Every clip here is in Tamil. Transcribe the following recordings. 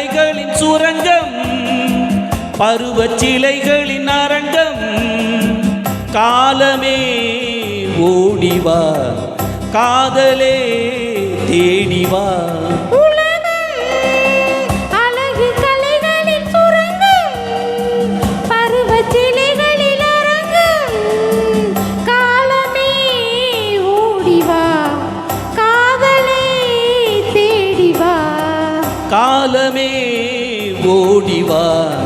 கலைகளின் சுரங்கம் பருவச் சிலைகளின் அரங்கம். காலமே ஓடிவா காதலே தேடிவா. காலமே ஓடிவார்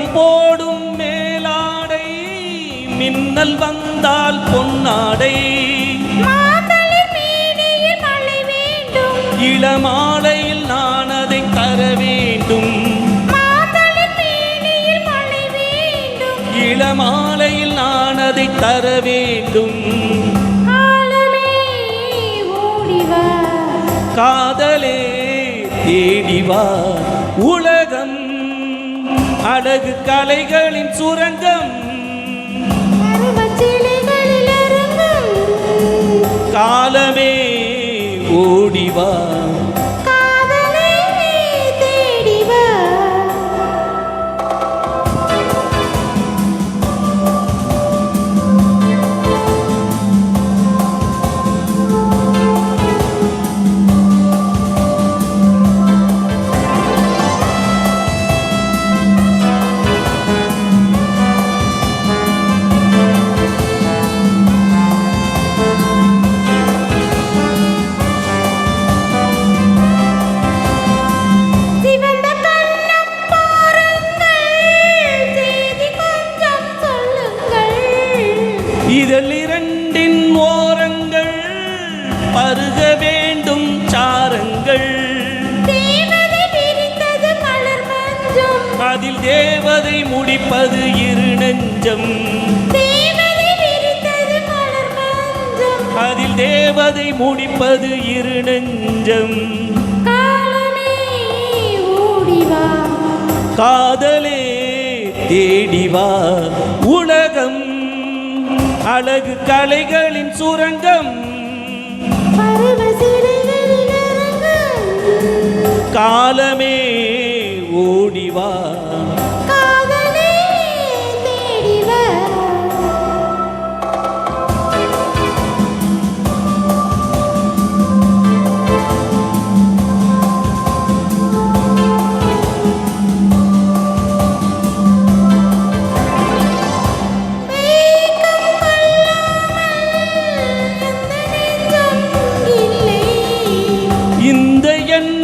மேகம் போடும் மேலாடை மின்னல் வந்தால் பொன்னாடை. இளமாலையில் நான் அதை தர வேண்டும். இளமாலையில் நான் அதை தர வேண்டும். காதலே தேடிவா. உலகம் அழகு கலைகளின் சுரங்கம். காலமே ஓடிவா வேண்டும் சாரங்கள். அதில் தேவதை முடிப்பது இரு நெஞ்சம். அதில் தேவதை முடிப்பது இரு நெஞ்சம். காதலே தேடிவா உலகம் அழகு கலைகளின் சுரங்கம். காலமே ஓடிவா.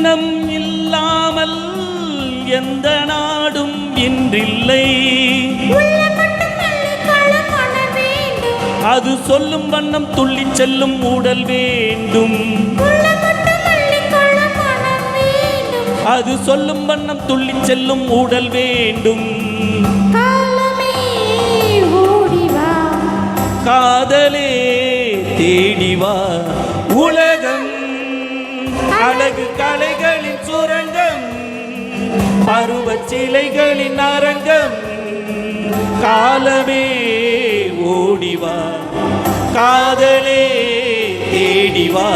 எண்ணம் இல்லாமல் எந்த நாடும் இன்றில்லை. அது சொல்லும் வண்ணம் துள்ளிச் செல்லும் உடல் வேண்டும். அது சொல்லும் வண்ணம் துள்ளிச் செல்லும் உடல் வேண்டும். காதலே தேடிவா உலகம் அழகு கலைகளின் சுரங்கம் பருவச் சிலைகளின் அரங்கம். காலமே ஓடிவா காதலே தேடிவா.